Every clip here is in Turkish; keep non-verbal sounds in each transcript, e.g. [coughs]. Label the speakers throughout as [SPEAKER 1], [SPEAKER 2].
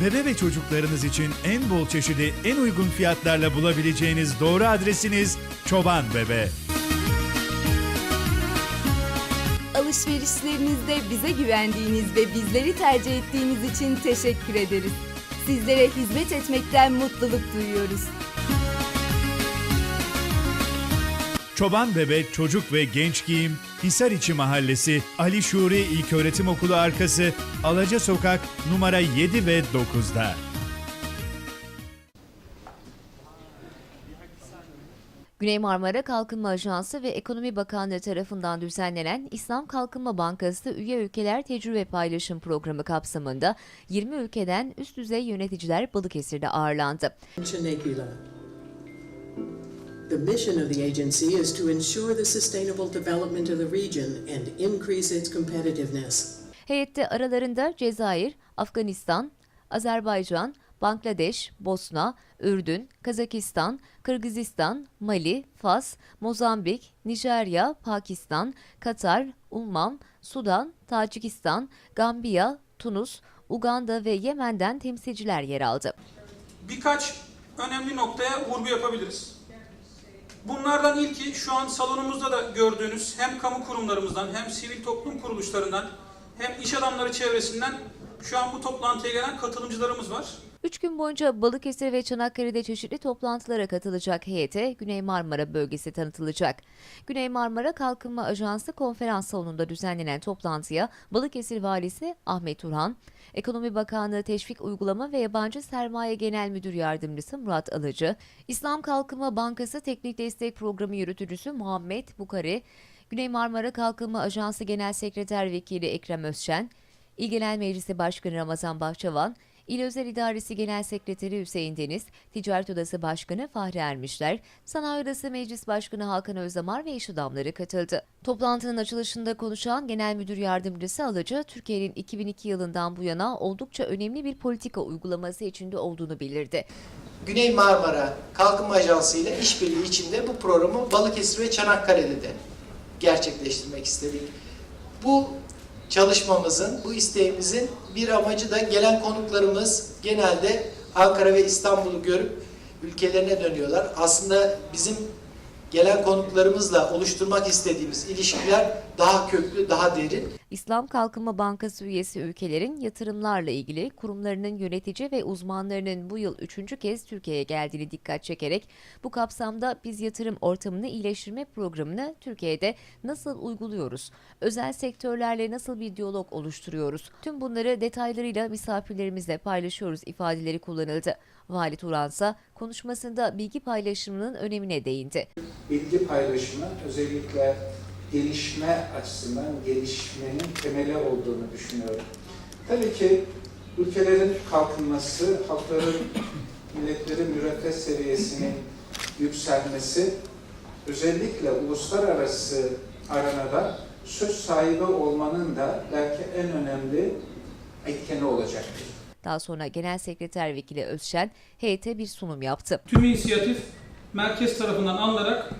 [SPEAKER 1] Bebe ve çocuklarınız için en bol çeşidi en uygun fiyatlarla bulabileceğiniz doğru adresiniz Çoban Bebe.
[SPEAKER 2] Alışverişlerinizde bize güvendiğiniz ve bizleri tercih ettiğiniz için teşekkür ederiz. Sizlere hizmet etmekten mutluluk duyuyoruz.
[SPEAKER 1] Çoban Bebe Çocuk ve Genç Giyim, Hisariçi Mahallesi, Ali Şuri İlköğretim Okulu arkası, Alaca Sokak, numara 7 ve 9'da.
[SPEAKER 3] Güney Marmara Kalkınma Ajansı ve Ekonomi Bakanlığı tarafından düzenlenen İslam Kalkınma Bankası üye ülkeler tecrübe paylaşım programı kapsamında 20 ülkeden üst düzey yöneticiler Balıkesir'de ağırlandı.
[SPEAKER 4] Negula. The mission of the agency is to ensure the sustainable development of the region and increase its competitiveness.
[SPEAKER 3] Heyette aralarında Cezayir, Afganistan, Azerbaycan, Bangladeş, Bosna, Ürdün, Kazakistan, Kırgızistan, Mali, Fas, Mozambik, Nijerya, Pakistan, Katar, Umman, Sudan, Tacikistan, Gambiya, Tunus, Uganda ve Yemen'den temsilciler yer aldı.
[SPEAKER 5] birkaç önemli noktaya vurgu yapabiliriz. Bunlardan ilki şu an salonumuzda da gördüğünüz hem kamu kurumlarımızdan hem sivil toplum kuruluşlarından hem iş adamları çevresinden şu an bu toplantıya gelen katılımcılarımız var.
[SPEAKER 3] Üç gün boyunca Balıkesir ve Çanakkale'de çeşitli toplantılara katılacak heyete Güney Marmara bölgesi tanıtılacak. Güney Marmara Kalkınma Ajansı konferans salonunda düzenlenen toplantıya Balıkesir Valisi Ahmet Turhan, Ekonomi Bakanlığı Teşvik Uygulama ve Yabancı Sermaye Genel Müdür Yardımcısı Murat Alıcı, İslam Kalkınma Bankası Teknik Destek Programı Yürütücüsü Muhammed Bukari, Güney Marmara Kalkınma Ajansı Genel Sekreter Vekili Ekrem Özşen, İl Genel Meclisi Başkanı Ramazan Bahçavan, İl Özel İdaresi Genel Sekreteri Hüseyin Deniz, Ticaret Odası Başkanı Fahri Ermişler, Sanayi Odası Meclis Başkanı Hakan Özdamar ve iş adamları katıldı. Toplantının açılışında konuşan Genel Müdür Yardımcısı Alıcı, Türkiye'nin 2002 yılından bu yana oldukça önemli bir politika uygulaması içinde olduğunu bildirdi.
[SPEAKER 6] Güney Marmara Kalkınma Ajansı ile işbirliği içinde bu programı Balıkesir ve Çanakkale'de de gerçekleştirmek istedik. Bu çalışmamızın, bu isteğimizin bir amacı da gelen konuklarımız genelde Ankara ve İstanbul'u görüp ülkelerine dönüyorlar. Aslında bizim gelen konuklarımızla oluşturmak istediğimiz ilişkiler daha köklü, daha derin.
[SPEAKER 3] İslam Kalkınma Bankası üyesi ülkelerin yatırımlarla ilgili kurumlarının yönetici ve uzmanlarının bu yıl üçüncü kez Türkiye'ye geldiğini dikkat çekerek bu kapsamda biz yatırım ortamını iyileştirme programını Türkiye'de nasıl uyguluyoruz? Özel sektörlerle nasıl bir diyalog oluşturuyoruz? Tüm bunları detaylarıyla misafirlerimizle paylaşıyoruz ifadeleri kullanıldı. Vali Turansa konuşmasında bilgi paylaşımının önemine değindi.
[SPEAKER 7] bilgi paylaşımı özellikle gelişme açısından gelişmenin temeli olduğunu düşünüyorum. Tabii ki ülkelerin kalkınması, halkların, [coughs] milletlerin müreffeh seviyesinin yükselmesi özellikle uluslararası arenada söz sahibi olmanın da belki en önemli etkeni olacaktır.
[SPEAKER 3] Daha sonra Genel Sekreter Vekili Özşen heyete bir sunum yaptı.
[SPEAKER 5] Tüm inisiyatif merkez tarafından alınarak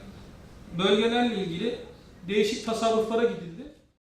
[SPEAKER 5] bölgelerle ilgili değişik tasarruflara gidildi.